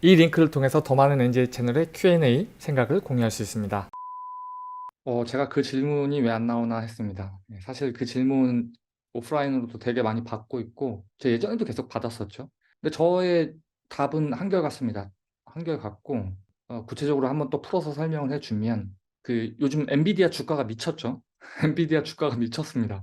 이 링크를 통해서 더 많은 NJ 채널의 Q&A 생각을 공유할 수 있습니다. 어, 제가 그 질문이 왜 안 나오나 했습니다. 네, 사실 그 질문 오프라인으로도 되게 많이 받고 있고, 제 예전에도 계속 받았었죠. 근데 저의 답은 한결같습니다. 한결같고, 어, 구체적으로 한번 또 풀어서 설명을 해주면, 그 요즘 엔비디아 주가가 미쳤죠. 엔비디아 주가가 미쳤습니다.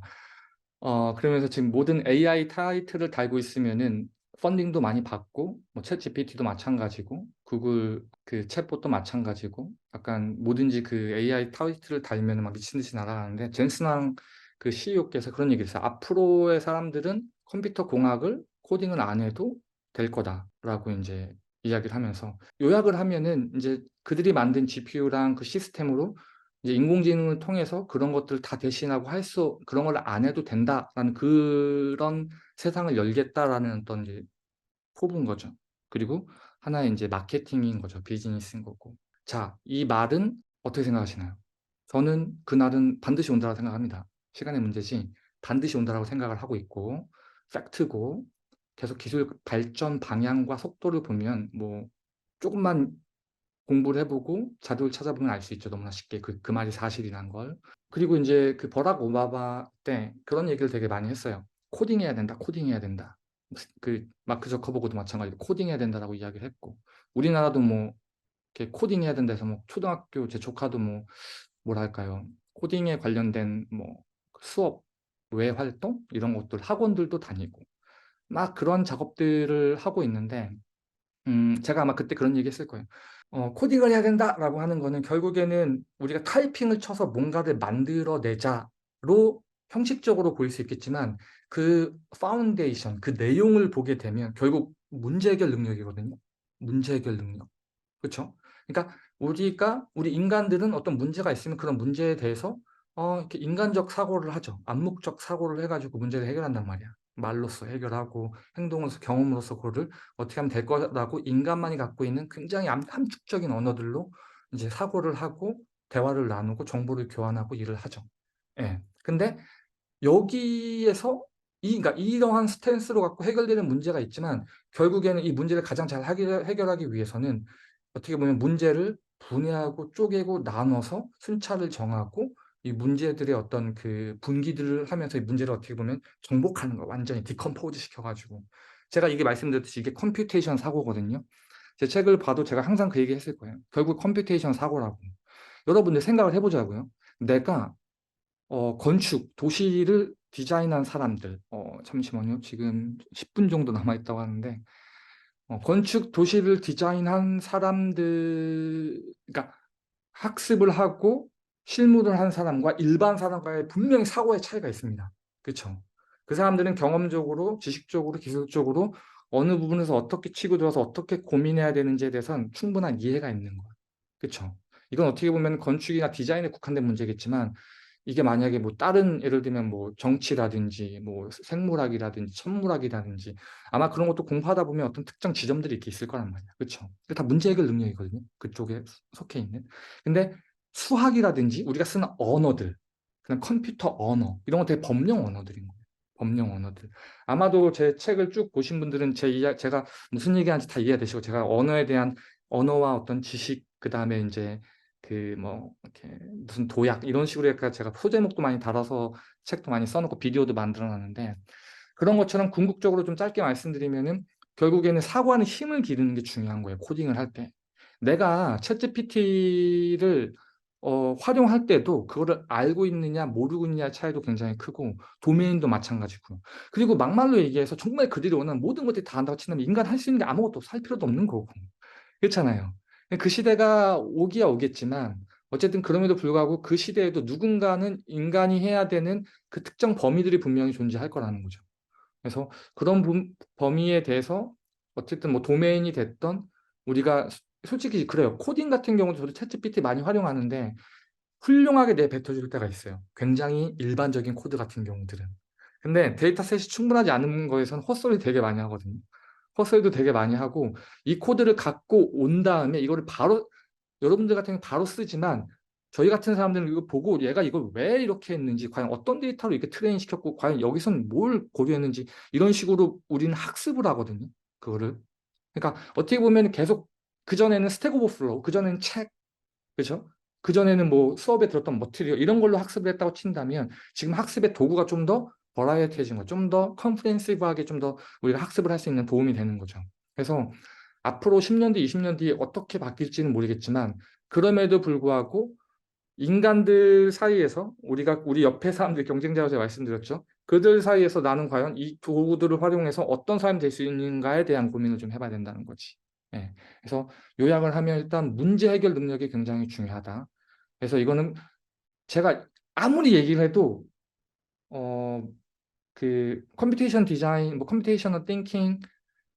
어, 그러면서 지금 모든 AI 타이틀을 달고 있으면은 펀딩도 많이 받고, 뭐챗 GPT도 마찬가지고, 구글 그 챗봇도 마찬가지고, 약간 뭐든지 그 AI 타이틀을 달면 막 미친 듯이 날아가는데, 젠슨왕 그 CEO께서 그런 얘기를 했어요. 앞으로의 사람들은 컴퓨터 공학을 코딩을 안 해도 될 거다라고 이제 이야기를 하면서 요약을 하면은 이제 그들이 만든 GPU랑 그 시스템으로 이제 인공지능을 통해서 그런 것들을 다 대신하고 할 수, 그런 걸 안 해도 된다라는 그런 세상을 열겠다라는 어떤 이제 포부인 거죠. 그리고 하나의 이제 마케팅인 거죠. 비즈니스인 거고. 자, 이 말은 어떻게 생각하시나요? 저는 그날은 반드시 온다고 생각합니다. 시간의 문제지 반드시 온다라고 생각을 하고 있고 팩트고 계속 기술 발전 방향과 속도를 보면 뭐 조금만 공부를 해보고 자료를 찾아보면 알 수 있죠. 너무나 쉽게 그, 그 말이 사실이란 걸. 그리고 이제 그 버락 오바마 때 그런 얘기를 되게 많이 했어요. 코딩해야 된다, 코딩해야 된다. 그 마크 저커버그도 마찬가지로 코딩해야 된다라고 이야기를 했고 우리나라도 뭐 이렇게 코딩해야 된다 해서 뭐 초등학교 제 조카도 뭐 뭐랄까요 코딩에 관련된 뭐 수업 외 활동 이런 것들 학원들도 다니고 막 그런 작업들을 하고 있는데 음, 제가 아마 그때 그런 얘기 했을 거예요. 어, 코딩을 해야 된다라고 하는 거는 결국에는 우리가 타이핑을 쳐서 뭔가를 만들어내자로 형식적으로 보일 수 있겠지만 그 파운데이션, 그 내용을 보게 되면 결국 문제 해결 능력이거든요. 문제 해결 능력. 그렇죠? 그러니까 우리가 우리 인간들은 어떤 문제가 있으면 그런 문제에 대해서 어, 이렇게 인간적 사고를 하죠. 암묵적 사고를 해가지고 문제를 해결한단 말이야. 말로써 해결하고 행동으로서 경험으로서 그거를 어떻게 하면 될 거라고 인간만이 갖고 있는 굉장히 암- 함축적인 언어들로 이제 사고를 하고 대화를 나누고 정보를 교환하고 일을 하죠. 예. 근데 여기에서 이, 그러니까 이러한 스탠스로 갖고 해결되는 문제가 있지만 결국에는 이 문제를 가장 잘 해결, 해결하기 위해서는 어떻게 보면 문제를 분해하고 쪼개고 나눠서 순차를 정하고 이 문제들의 어떤 그 분기들을 하면서 이 문제를 어떻게 보면 정복하는 거 완전히 디컴포즈 시켜가지고 제가 이게 말씀드렸듯이 이게 컴퓨테이션 사고거든요. 제 책을 봐도 제가 항상 그 얘기 했을 거예요. 결국 컴퓨테이션 사고라고. 여러분들 생각을 해보자고요. 내가 어, 건축, 도시를 디자인한 사람들, 어, 잠시만요. 지금 10분 정도 남아있다고 하는데, 어, 건축, 도시를 디자인한 사람들, 그러니까 학습을 하고 실무를 한 사람과 일반 사람과의 분명히 사고의 차이가 있습니다. 그렇죠? 그 사람들은 경험적으로, 지식적으로, 기술적으로 어느 부분에서 어떻게 치고 들어서 어떻게 고민해야 되는지에 대해서는 충분한 이해가 있는 거예요. 그렇죠? 이건 어떻게 보면 건축이나 디자인에 국한된 문제겠지만 이게 만약에 뭐 다른 예를 들면 뭐 정치라든지 뭐 생물학이라든지 천문학이라든지 아마 그런 것도 공부하다 보면 어떤 특정 지점들이 이렇게 있을 거란 말이야. 그렇죠? 다 문제 해결 능력이거든요. 그쪽에 속해 있는. 근데 수학이라든지 우리가 쓰는 언어들, 그냥 컴퓨터 언어 이런 건 되게 법령 언어들인 거예요. 법령 언어들. 아마도 제 책을 쭉 보신 분들은 제 이야, 제가 무슨 얘기하는지 다 이해가 되시고 제가 언어에 대한 언어와 어떤 지식 그 다음에 이제 그 뭐 이렇게 무슨 도약 이런 식으로 약간 제가 소제목도 많이 달아서 책도 많이 써놓고 비디오도 만들어놨는데 그런 것처럼 궁극적으로 좀 짧게 말씀드리면은 결국에는 사고하는 힘을 기르는 게 중요한 거예요. 코딩을 할 때. 내가 챗GPT를 어, 활용할 때도 그거를 알고 있느냐 모르고 있느냐 차이도 굉장히 크고 도메인도 마찬가지고요. 그리고 막말로 얘기해서 정말 그들이 원하는 모든 것들이 다 한다고 친다면 인간 할 수 있는 게 아무것도 살 필요도 없는 거고 그렇잖아요. 그 시대가 오기야 오겠지만 어쨌든 그럼에도 불구하고 그 시대에도 누군가는 인간이 해야 되는 그 특정 범위들이 분명히 존재할 거라는 거죠. 그래서 그런 부- 범위에 대해서 어쨌든 뭐 도메인이 됐던 우리가 솔직히 그래요. 코딩 같은 경우도 저도 챗GPT 많이 활용하는데 훌륭하게 내뱉어줄 때가 있어요. 굉장히 일반적인 코드 같은 경우들은. 근데 데이터셋이 충분하지 않은 거에서는 헛소리 되게 많이 하거든요. 헛소리도 되게 많이 하고 이 코드를 갖고 온 다음에 이거를 바로 여러분들 같은 경우 바로 쓰지만 저희 같은 사람들은 이거 보고 얘가 이걸 왜 이렇게 했는지 과연 어떤 데이터로 이렇게 트레인 시켰고 과연 여기서는 뭘 고려했는지 이런 식으로 우리는 학습을 하거든요. 그거를 그러니까 어떻게 보면 계속 그전에는 스택 오버플로우, 그전에는 책, 그죠? 그전에는 뭐 수업에 들었던 머티리얼 이런 걸로 학습을 했다고 친다면 지금 학습의 도구가 좀 더 버라이어티해진 거, 좀더 컨프렌시브하게 좀 더 우리가 학습을 할 수 있는 도움이 되는 거죠. 그래서 앞으로 10년 뒤, 20년 뒤에 어떻게 바뀔지는 모르겠지만 그럼에도 불구하고 인간들 사이에서 우리가 우리 옆에 사람들 경쟁자로 제가 말씀드렸죠. 그들 사이에서 나는 과연 이 도구들을 활용해서 어떤 사람이 될 수 있는가에 대한 고민을 좀 해봐야 된다는 거지. 예. 그래서 요약을 하면 일단 문제 해결 능력이 굉장히 중요하다. 그래서 이거는 제가 아무리 얘기를 해도 어 그 컴퓨테이션 디자인, 뭐 컴퓨테이셔널 띵킹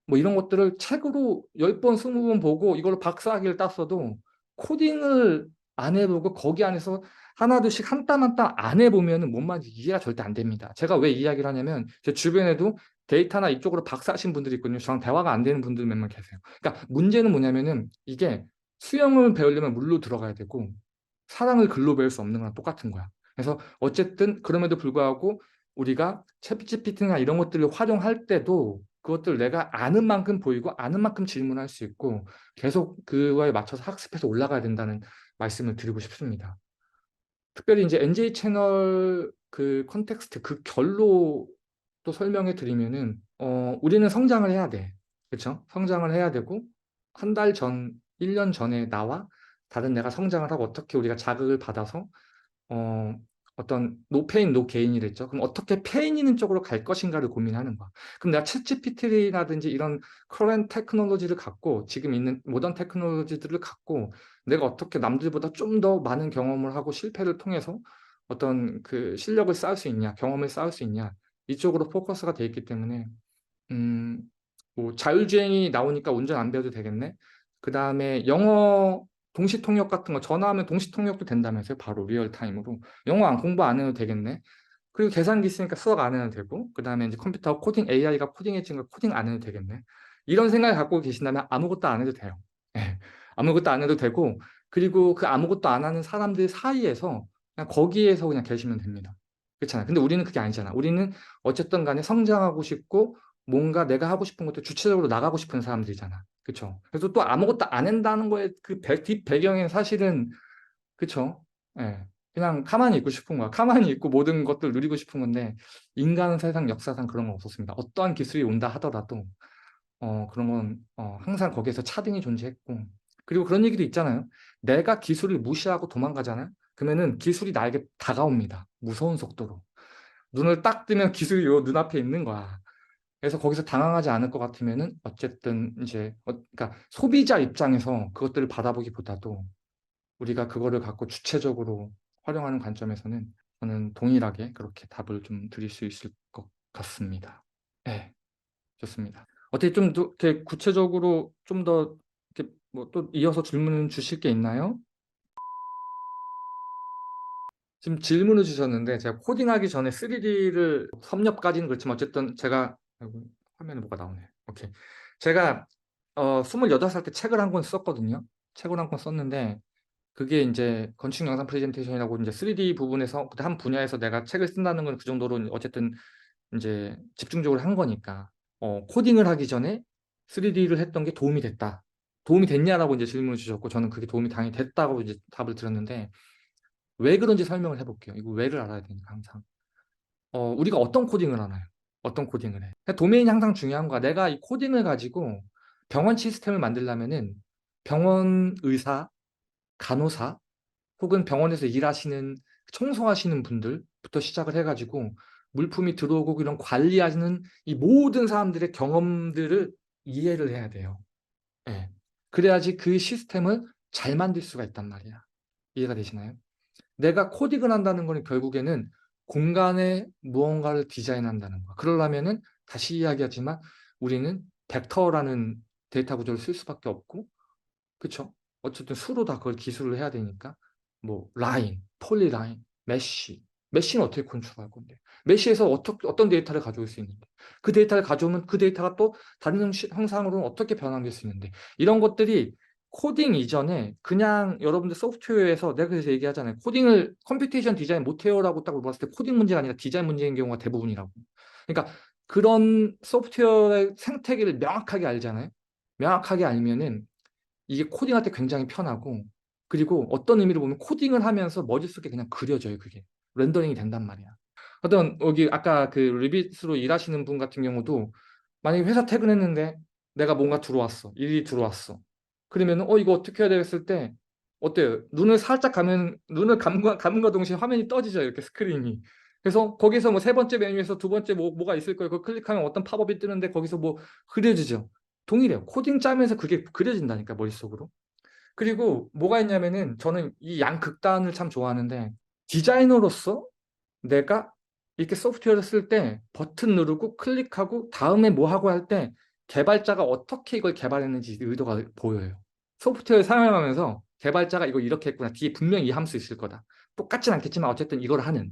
뭐 이런 것들을 책으로 10번, 20번 보고 이걸로 박사학위를 땄어도 코딩을 안 해보고 거기 안에서 하나둘씩 한 땀 한 땀 안 해보면 뭔 말인지 이해가 절대 안 됩니다. 제가 왜 이야기를 하냐면 제 주변에도 데이터나 이쪽으로 박사하신 분들이 있거든요. 저랑 대화가 안 되는 분들 몇 명 계세요. 그러니까 문제는 뭐냐면은 이게 수영을 배우려면 물로 들어가야 되고 사랑을 글로 배울 수 없는 거랑 똑같은 거야. 그래서 어쨌든 그럼에도 불구하고 우리가 챗GPT나 이런 것들을 활용할 때도 그것들 내가 아는 만큼 보이고 아는 만큼 질문할 수 있고 계속 그거에 맞춰서 학습해서 올라가야 된다는 말씀을 드리고 싶습니다. 특별히 이제 NJ 채널 그 컨텍스트 그 결로 또 설명해 드리면은 어 우리는 성장을 해야 돼. 그렇죠? 성장을 해야 되고 한 달 전, 1년 전에 나와 다른 내가 성장을 하고 어떻게 우리가 자극을 받아서 어 어떤 노 페인 노 게인이랬죠. 그럼 어떻게 페인 있는 쪽으로 갈 것인가를 고민하는 거야. 그럼 내가 챗GPT라든지 이런 커런트 테크놀로지를 갖고 지금 있는 모던 테크놀로지들을 갖고 내가 어떻게 남들보다 좀 더 많은 경험을 하고 실패를 통해서 어떤 그 실력을 쌓을 수 있냐, 경험을 쌓을 수 있냐 이쪽으로 포커스가 돼 있기 때문에 음, 뭐 자율주행이 나오니까 운전 안 배워도 되겠네. 그 다음에 영어 동시 통역 같은 거 전화하면 동시 통역도 된다면서요. 바로 리얼타임으로. 영어 안 공부 안 해도 되겠네. 그리고 계산기 있으니까 수학 안 해도 되고 그 다음에 이제 컴퓨터 코딩 AI가 코딩해진 거 코딩 안 해도 되겠네. 이런 생각을 갖고 계신다면 아무것도 안 해도 돼요. 예, 아무것도 안 해도 되고 그리고 그 아무것도 안 하는 사람들 사이에서 그냥 거기에서 그냥 계시면 됩니다. 그렇잖아요. 근데 우리는 그게 아니잖아. 우리는 어쨌든 간에 성장하고 싶고 뭔가 내가 하고 싶은 것도 주체적으로 나가고 싶은 사람들이잖아. 그쵸? 그래서 또 아무것도 안 한다는 거에 그 배, 뒷 배경엔 사실은 그쵸? 예. 그냥 가만히 있고 싶은 거야. 가만히 있고 모든 것들 누리고 싶은 건데 인간 세상 역사상 그런 건 없었습니다. 어떠한 기술이 온다 하더라도 어, 그런 건 어, 항상 거기에서 차등이 존재했고 그리고 그런 얘기도 있잖아요. 내가 기술을 무시하고 도망가잖아요. 그러면은 기술이 나에게 다가옵니다. 무서운 속도로. 눈을 딱 뜨면 기술이 요 눈앞에 있는 거야. 그래서 거기서 당황하지 않을 것 같으면은 어쨌든 이제 어, 그러니까 소비자 입장에서 그것들을 받아보기보다도 우리가 그거를 갖고 주체적으로 활용하는 관점에서는 저는 동일하게 그렇게 답을 좀 드릴 수 있을 것 같습니다. 네, 좋습니다. 어떻게 좀더 이렇게 구체적으로 좀 더 이렇게 뭐 또 이어서 질문 주실 게 있나요? 지금 질문을 주셨는데 제가 코딩하기 전에 3D를 섭렵까지는 그렇지만 어쨌든 제가 화면에 뭐가 나오네. 오케이. 제가 어 28살 때 책을 한 권 썼거든요. 책을 한 권 썼는데 그게 이제 건축 영상 프레젠테이션이라고 이제 3D 부분에서 그때 한 분야에서 내가 책을 쓴다는 건 그 정도로 어쨌든 이제 집중적으로 한 거니까 어 코딩을 하기 전에 3D를 했던 게 도움이 됐다. 도움이 됐냐라고 이제 질문을 주셨고 저는 그게 도움이 당연히 됐다고 이제 답을 드렸는데 왜 그런지 설명을 해볼게요. 이거 왜를 알아야 되니까 항상. 어, 우리가 어떤 코딩을 하나요? 어떤 코딩을 해? 그러니까 도메인이 항상 중요한 거야. 내가 이 코딩을 가지고 병원 시스템을 만들려면은 병원 의사, 간호사, 혹은 병원에서 일하시는 청소하시는 분들부터 시작을 해가지고 물품이 들어오고 이런 관리하는 이 모든 사람들의 경험들을 이해를 해야 돼요. 예. 그래야지 그 시스템을 잘 만들 수가 있단 말이야. 이해가 되시나요? 내가 코딩을 한다는 거는 결국에는 공간에 무언가를 디자인한다는 거. 그러려면은 다시 이야기하지만 우리는 벡터라는 데이터 구조를 쓸 수밖에 없고, 그쵸? 어쨌든 수로 다 그걸 기술을 해야 되니까, 뭐, 라인, 폴리 라인, 메쉬. 메쉬는 어떻게 컨트롤할 건데? 메쉬에서 어떻게, 어떤 데이터를 가져올 수 있는데? 그 데이터를 가져오면 그 데이터가 또 다른 형상으로는 어떻게 변환될 수 있는데? 이런 것들이 코딩 이전에 그냥 여러분들 소프트웨어에서 내가 그래서 얘기하잖아요. 코딩을 컴퓨테이션 디자인 못해요라고 딱 물어봤을 때 코딩 문제가 아니라 디자인 문제인 경우가 대부분이라고. 그러니까 그런 소프트웨어의 생태계를 명확하게 알잖아요. 명확하게 알면은 이게 코딩할 때 굉장히 편하고 그리고 어떤 의미로 보면 코딩을 하면서 머릿속에 그냥 그려져요 그게 렌더링이 된단 말이야 어떤 여기 아까 그 리빗으로 일하시는 분 같은 경우도 만약에 회사 퇴근했는데 내가 뭔가 들어왔어 일이 들어왔어 그러면은 어 이거 어떻게 해야 되겠을 때 어때요? 눈을 살짝 감은 눈을 감과 감은과 동시에 화면이 떠지죠 이렇게 스크린이. 그래서 거기서 뭐 세 번째 메뉴에서 두 번째 뭐 뭐가 있을 거예요. 그거 클릭하면 어떤 팝업이 뜨는데 거기서 뭐 그려지죠. 동일해요. 코딩 짜면서 그게 그려진다니까 머릿속으로. 그리고 뭐가 있냐면은 저는 이 양 극단을 참 좋아하는데 디자이너로서 내가 이렇게 소프트웨어를 쓸 때 버튼 누르고 클릭하고 다음에 뭐 하고 할 때 개발자가 어떻게 이걸 개발했는지 의도가 보여요. 소프트웨어를 사용하면서 개발자가 이거 이렇게 했구나. 뒤에 분명히 이 함수 있을 거다. 똑같진 않겠지만 어쨌든 이걸 하는.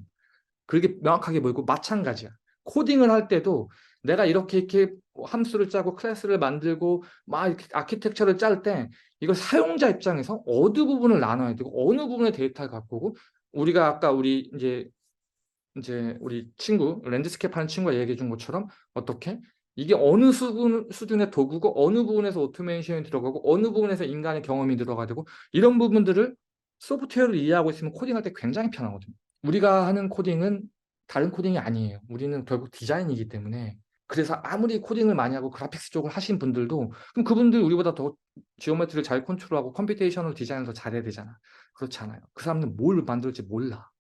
그게 명확하게 보이고 마찬가지야. 코딩을 할 때도 내가 이렇게 이렇게 함수를 짜고 클래스를 만들고 막 이렇게 아키텍처를 짤 때 이걸 사용자 입장에서 어느 부분을 나눠야 되고 어느 부분의 데이터를 갖고 오고 우리가 아까 우리 이제 이제 우리 친구 랜드스케이프 하는 친구가 얘기해 준 것처럼 어떻게 이게 어느 수준, 수준의 도구고 어느 부분에서 오토메이션이 들어가고 어느 부분에서 인간의 경험이 들어가야 되고 이런 부분들을 소프트웨어를 이해하고 있으면 코딩할 때 굉장히 편하거든요. 우리가 하는 코딩은 다른 코딩이 아니에요. 우리는 결국 디자인이기 때문에 그래서 아무리 코딩을 많이 하고 그래픽스 쪽을 하신 분들도 그럼 그분들 우리보다 더 지오메트리를 잘 컨트롤하고 컴퓨테이셔널 디자인을 더 잘해야 되잖아. 그렇지 않아요. 그 사람은 뭘 만들지 몰라.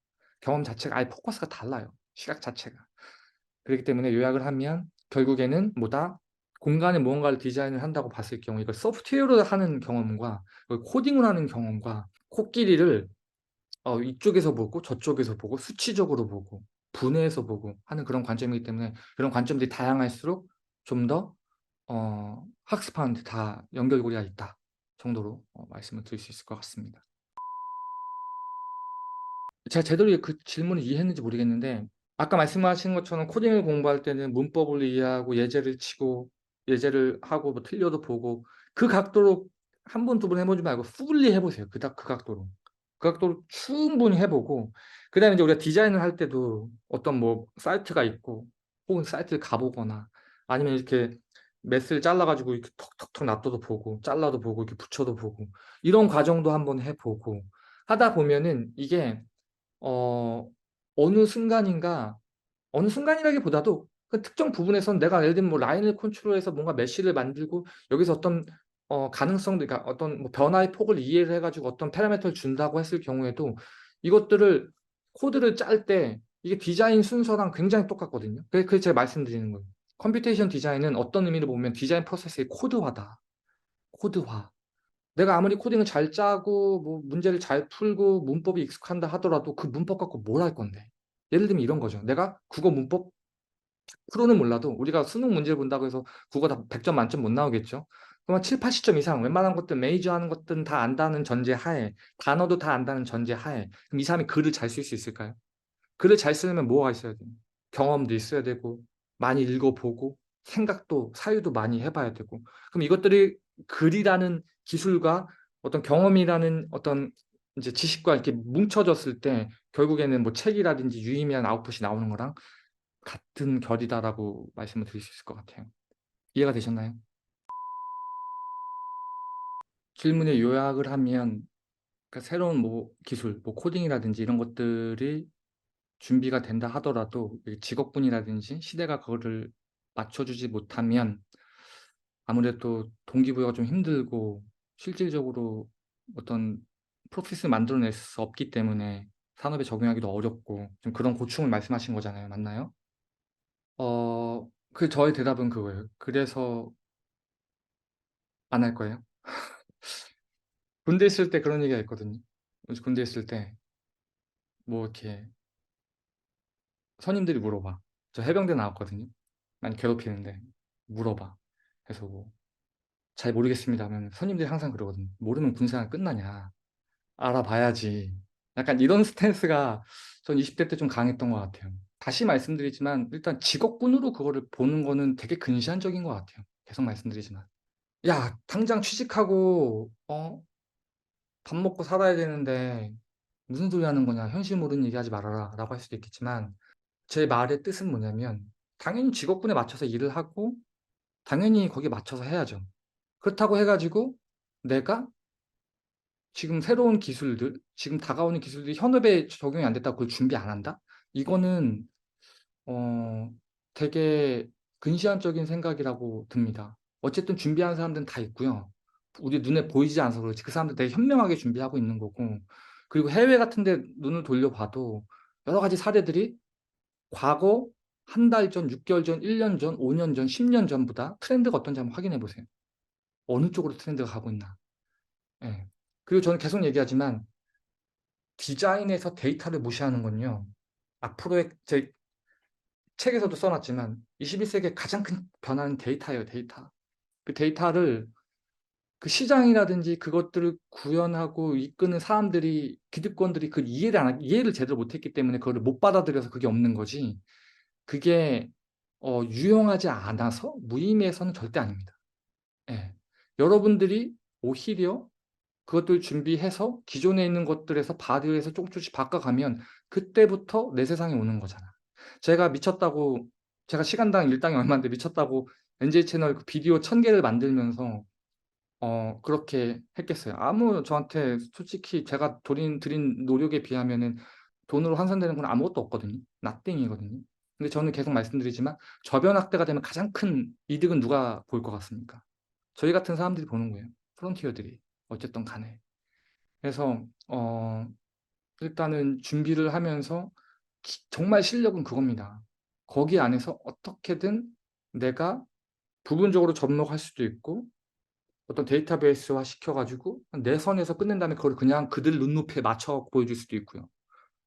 경험 자체가 아예 포커스가 달라요. 시각 자체가. 그렇기 때문에 요약을 하면 결국에는 뭐다? 공간에 무언가를 디자인을 한다고 봤을 경우 이걸 소프트웨어로 하는 경험과 코딩을 하는 경험과 코끼리를 어, 이쪽에서 보고 저쪽에서 보고 수치적으로 보고 분해해서 보고 하는 그런 관점이기 때문에 그런 관점들이 다양할수록 좀더 어, 학습하는데 다 연결고리가 있다 정도로 어, 말씀을 드릴 수 있을 것 같습니다. 제가 제대로 그 질문을 이해했는지 모르겠는데 아까 말씀하신 것처럼 코딩을 공부할 때는 문법을 이해하고 예제를 치고 예제를 하고 뭐 틀려도 보고 그 각도로 한 번 두 번 해보지 말고 풀리 해보세요. 그, 그 각도로. 그 각도로 충분히 해보고 그 다음에 이제 우리가 디자인을 할 때도 어떤 뭐 사이트가 있고 혹은 사이트를 가보거나 아니면 이렇게 메스를 잘라가지고 이렇게 톡톡톡 놔둬도 보고 잘라도 보고 이렇게 붙여도 보고 이런 과정도 한번 해보고 하다 보면은 이게 어 어느 순간인가 어느 순간이라기보다도 그 특정 부분에선 내가 예를 들면 뭐 라인을 컨트롤해서 뭔가 메시를 만들고 여기서 어떤 어 가능성들 그러니까 어떤 뭐 변화의 폭을 이해를 해 가지고 어떤 파라미터를 준다고 했을 경우에도 이것들을 코드를 짤 때 이게 디자인 순서랑 굉장히 똑같거든요. 그래 그래서 제가 말씀드리는 거예요. 컴퓨테이션 디자인은 어떤 의미로 보면 디자인 프로세스의 코드화다. 코드화. 내가 아무리 코딩을 잘 짜고 뭐 문제를 잘 풀고 문법이 익숙한다 하더라도 그 문법 갖고 뭘 할 건데. 예를 들면 이런 거죠. 내가 국어 문법 100%는 몰라도 우리가 수능 문제를 본다고 해서 국어 다 100점 만점 못 나오겠죠. 그러면 7, 80점 이상 웬만한 것들 메이저 하는 것들은 다 안다는 전제 하에 단어도 다 안다는 전제 하에 그럼 이 사람이 글을 잘 쓸 수 있을까요? 글을 잘 쓰려면 뭐가 있어야 돼요? 경험도 있어야 되고 많이 읽어보고 생각도 사유도 많이 해봐야 되고 그럼 이것들이 글이라는 기술과 어떤 경험이라는 어떤 이제 지식과 이렇게 뭉쳐졌을 때 결국에는 뭐 책이라든지 유의미한 아웃풋이 나오는 거랑 같은 결이다라고 말씀을 드릴 수 있을 것 같아요. 이해가 되셨나요? 질문의 요약을 하면 그러니까 새로운 뭐 기술, 뭐 코딩이라든지 이런 것들이 준비가 된다 하더라도 직업군이라든지 시대가 그거를 맞춰주지 못하면 아무래도 동기부여가 좀 힘들고 실질적으로 어떤 프로핏을 만들어낼 수 없기 때문에 산업에 적용하기도 어렵고 좀 그런 고충을 말씀하신 거잖아요. 맞나요? 어, 그 저의 대답은 그거예요. 그래서 안 할 거예요. 군대 있을 때 그런 얘기가 있거든요. 군대 있을 때 뭐 이렇게 선임들이 물어봐. 저 해병대 나왔거든요. 많이 괴롭히는데 물어봐. 그래서 뭐 잘 모르겠습니다 하면 선임들이 항상 그러거든요. 모르면 군생활 끝나냐. 알아봐야지. 약간 이런 스탠스가 전 20대 때 좀 강했던 것 같아요. 다시 말씀드리지만 일단 직업군으로 그거를 보는 거는 되게 근시안적인 것 같아요. 계속 말씀드리지만. 야, 당장 취직하고 어? 밥 먹고 살아야 되는데 무슨 소리 하는 거냐. 현실 모르는 얘기 하지 말아라 라고 할 수도 있겠지만 제 말의 뜻은 뭐냐면 당연히 직업군에 맞춰서 일을 하고 당연히 거기에 맞춰서 해야죠. 그렇다고 해가지고 내가 지금 새로운 기술들, 지금 다가오는 기술들이 현업에 적용이 안 됐다고 그걸 준비 안 한다? 이거는 어, 되게 근시안적인 생각이라고 듭니다. 어쨌든 준비한 사람들은 다 있고요. 우리 눈에 보이지 않아서 그렇지 그 사람들 되게 현명하게 준비하고 있는 거고 그리고 해외 같은 데 눈을 돌려봐도 여러 가지 사례들이 과거 한 달 전, 6개월 전, 1년 전, 5년 전, 10년 전보다 트렌드가 어떤지 한번 확인해 보세요. 어느 쪽으로 트렌드가 가고 있나. 예. 그리고 저는 계속 얘기하지만 디자인에서 데이터를 무시하는 건요. 앞으로의 제 책에서도 써놨지만 21세기의 가장 큰 변화는 데이터예요, 데이터. 그 데이터를 그 시장이라든지 그것들을 구현하고 이끄는 사람들이 기득권들이 그 이해를 안 하- 이해를 제대로 못했기 때문에 그거를 못 받아들여서 그게 없는 거지. 그게 어, 유용하지 않아서 무의미해서는 절대 아닙니다. 예. 여러분들이 오히려 그것들 준비해서 기존에 있는 것들에서 바디에서 조금 조금씩 바꿔가면 그때부터 내 세상에 오는 거잖아. 제가 미쳤다고 제가 시간당 일당이 얼마인데 미쳤다고 NJ 채널 그 비디오 천 개를 만들면서 어 그렇게 했겠어요. 아무 저한테 솔직히 제가 드린, 드린 노력에 비하면은 돈으로 환산되는 건 아무것도 없거든요. 나띵이거든요. 근데 저는 계속 말씀드리지만 저변학대가 되면 가장 큰 이득은 누가 볼 것 같습니까? 저희 같은 사람들이 보는 거예요. 프론티어들이 어쨌든 간에. 그래서 어 일단은 준비를 하면서 기- 정말 실력은 그겁니다. 거기 안에서 어떻게든 내가 부분적으로 접목할 수도 있고 어떤 데이터베이스화 시켜가지고 내 선에서 끝낸 다음에 그걸 그냥 그들 눈높이에 맞춰 보여줄 수도 있고요.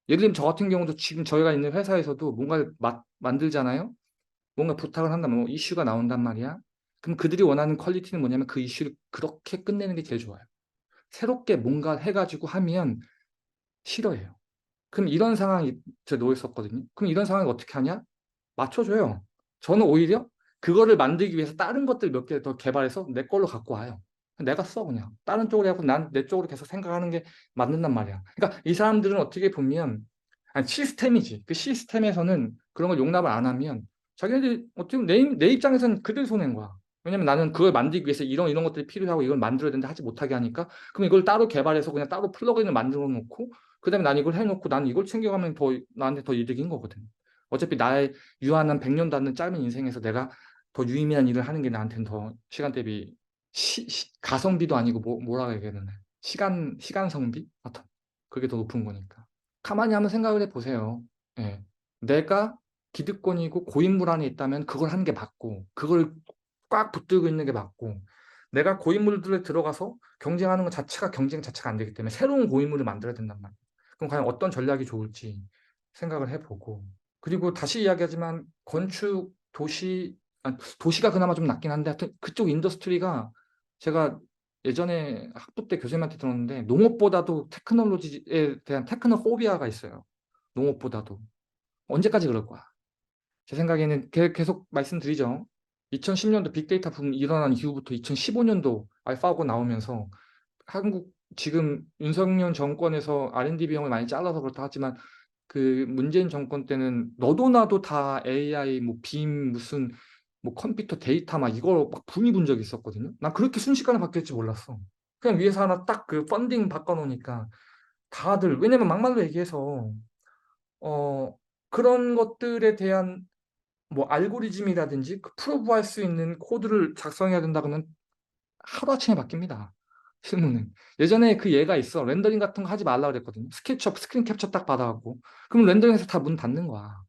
예를 들면 저 같은 경우도 지금 저희가 있는 회사에서도 뭔가를 마- 만들잖아요. 뭔가 부탁을 한다면 뭐 이슈가 나온단 말이야. 그럼 그들이 원하는 퀄리티는 뭐냐면 그 이슈를 그렇게 끝내는 게 제일 좋아요. 새롭게 뭔가 해가지고 하면 싫어해요. 그럼 이런 상황이 저 놓였었거든요. 그럼 이런 상황을 어떻게 하냐? 맞춰줘요. 저는 오히려 그거를 만들기 위해서 다른 것들 몇 개 더 개발해서 내 걸로 갖고 와요. 내가 써 그냥. 다른 쪽으로 해갖고 난 내 쪽으로 계속 생각하는 게 맞는단 말이야. 그러니까 이 사람들은 어떻게 보면 아니, 시스템이지. 그 시스템에서는 그런 걸 용납을 안 하면 자기네들이 어떻게 보면 내, 입- 내 입장에서는 그들 손해인 거야. 왜냐면 나는 그걸 만들기 위해서 이런 이런 것들이 필요하고 이걸 만들어야 되는데 하지 못하게 하니까 그럼 이걸 따로 개발해서 그냥 따로 플러그인을 만들어 놓고 그다음에 난 이걸 해놓고 난 이걸 챙겨가면 더 나한테 더 이득인 거거든. 어차피 나의 유한한 100년도 않는 짧은 인생에서 내가 더 유의미한 일을 하는 게 나한테는 더 시간 대비 시, 시- 가성비도 아니고 뭐, 뭐라 해야 되나 시간 시간 성비 하여튼 그게 더 높은 거니까 가만히 한번 생각을 해 보세요. 예. 내가 기득권이고 고인물 안에 있다면 그걸 하는 게 맞고 그걸 꽉 붙들고 있는 게 맞고 내가 고인물들에 들어가서 경쟁하는 것 자체가 경쟁 자체가 안 되기 때문에 새로운 고인물을 만들어야 된단 말이에요. 그럼 과연 어떤 전략이 좋을지 생각을 해보고 그리고 다시 이야기하지만 건축 도시 아, 도시가 그나마 좀 낫긴 한데 하여튼 그쪽 인더스트리가 제가 예전에 학부 때 교수님한테 들었는데 농업보다도 테크놀로지에 대한 테크노 포비아가 있어요. 농업보다도 언제까지 그럴 거야? 제 생각에는 게- 계속 말씀드리죠. 2010년도 빅데이터 붐 일어난 이후부터 2015년도 알파고 나오면서 한국 지금 윤석열 정권에서 R&D 비용을 많이 잘라서 그렇다 하지만 그 문재인 정권 때는 너도 나도 다 AI 뭐 빔 무슨 뭐 컴퓨터 데이터 막 이걸 막 붐이 분 적이 있었거든요. 난 그렇게 순식간에 바뀔지 몰랐어. 그냥 위에서 하나 딱 그 펀딩 바꿔놓으니까 다들 왜냐면 막말로 얘기해서 어 그런 것들에 대한 뭐 알고리즘이라든지 그 프로브할 수 있는 코드를 작성해야 된다 그러면 하루아침에 바뀝니다. 실무는. 예전에 그 예가 있어. 렌더링 같은 거 하지 말라 그랬거든요. 스케치업, 스크린 캡처 딱 받아갖고. 그럼 렌더링에서 다 문 닫는 거야.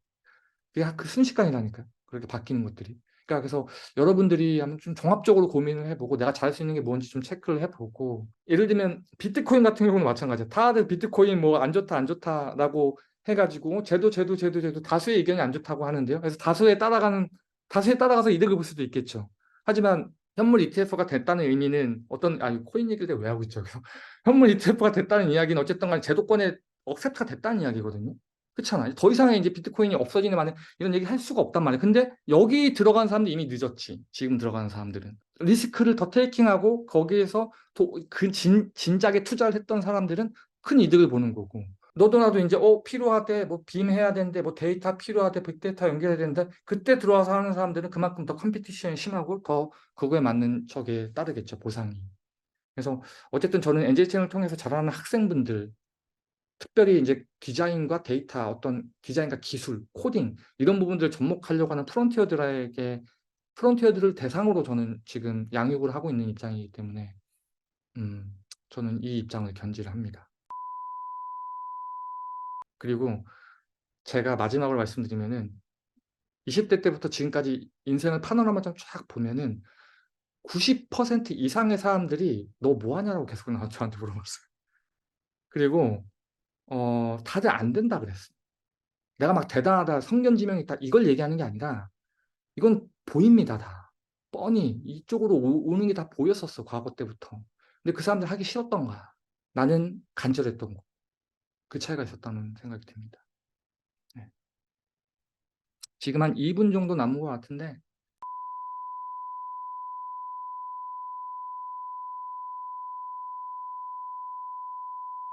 그게 그 순식간이라니까요. 그렇게 바뀌는 것들이. 그러니까 그래서 여러분들이 한번 좀 종합적으로 고민을 해보고 내가 잘할 수 있는 게 뭔지 좀 체크를 해보고 예를 들면 비트코인 같은 경우는 마찬가지야. 다들 비트코인 뭐 안 좋다 안 좋다라고 해가지고 제도 제도 제도 제도 다수의 의견이 안 좋다고 하는데요. 그래서 다수에 따라가는 다수에 따라가서 이득을 볼 수도 있겠죠. 하지만 현물 ETF가 됐다는 의미는 어떤 아니 코인 얘기를 왜 하고 있죠? 현물 ETF가 됐다는 이야기는 어쨌든 간에 제도권에 억셉트가 됐다는 이야기거든요. 그렇잖아. 더 이상의 이제 비트코인이 없어지는 만에 이런 얘기 할 수가 없단 말이야. 근데 여기 들어간 사람들 이미 늦었지. 지금 들어가는 사람들은. 리스크를 더 테이킹하고 거기에서 도, 그 진, 진작에 투자를 했던 사람들은 큰 이득을 보는 거고 너도 나도 이제 어 필요하대 뭐 빔 해야 되는데 뭐 데이터 필요하대 빅데이터 연결해야 되는데 그때 들어와서 하는 사람들은 그만큼 더 컴피티션이 심하고 더 그거에 맞는 척에 따르겠죠 보상이. 그래서 어쨌든 저는 NJ 채널을 통해서 자라는 학생분들 특별히 이제 디자인과 데이터 어떤 디자인과 기술, 코딩 이런 부분들을 접목하려고 하는 프론티어들에게 프론티어들을 대상으로 저는 지금 양육을 하고 있는 입장이기 때문에 음 저는 이 입장을 견지를 합니다. 그리고 제가 마지막으로 말씀드리면은 20대 때부터 지금까지 인생을 파노라마 좀쫙 보면은 90% 이상의 사람들이 "너 뭐 하냐?"라고 계속 나 저한테 물어봤어요. 그리고 어 다들 "안 된다." 그랬어요. 내가 막 "대단하다. 성견지명이 있다." 이걸 얘기하는 게 아니라 이건 보입니다 다. 뻔히 이쪽으로 오 오는 게 다 보였었어 과거 때부터. 근데 그 사람들 하기 싫었던 거야. 나는 간절했던 거. 그 차이가 있었다는 생각이 듭니다. 네. 지금 한 2분 정도 남은 것 같은데